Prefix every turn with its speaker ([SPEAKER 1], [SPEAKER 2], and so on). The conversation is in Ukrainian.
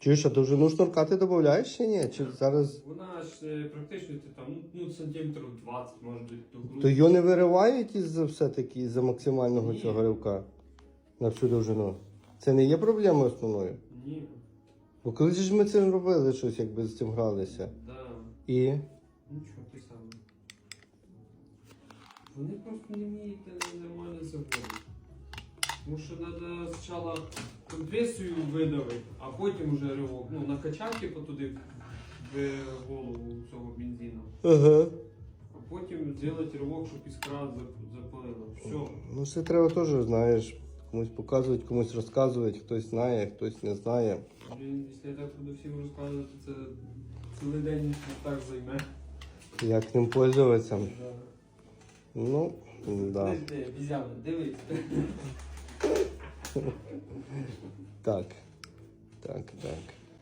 [SPEAKER 1] Чуєш, а довжину шнурка ти додаєш чи ні? Чи зараз.
[SPEAKER 2] Вона ж е, практично ти там, ну, ну сантиметрів 20, може бути, до груди.
[SPEAKER 1] То його не виривають із-за все-таки із-за максимального
[SPEAKER 2] Ні.
[SPEAKER 1] цього ривка на всю довжину. Це не є проблемою основною.
[SPEAKER 2] Ні,
[SPEAKER 1] Бо коли ж ми це робили щось, якби з цим гралися.
[SPEAKER 2] да.
[SPEAKER 1] І.
[SPEAKER 2] Нічого, ти сам. Вони просто не вміють е, нормально заводити. Тому що треба спочатку компресію видавити, а потім вже ривок. Ну, накачати типу, туди в голову цього бензину.
[SPEAKER 1] Ага.
[SPEAKER 2] А потім зробити ривок, щоб іскра запалила. Все.
[SPEAKER 1] Ну це треба теж, знаєш, комусь показувати, комусь розказувати, хтось знає, хтось не знає.
[SPEAKER 2] Блін, якщо я так буду всім розказувати, це цілий день так займе.
[SPEAKER 1] Як ним пользуватися.
[SPEAKER 2] Да.
[SPEAKER 1] Ну, да.
[SPEAKER 2] Дивись, дивись.
[SPEAKER 1] Так. Так, так.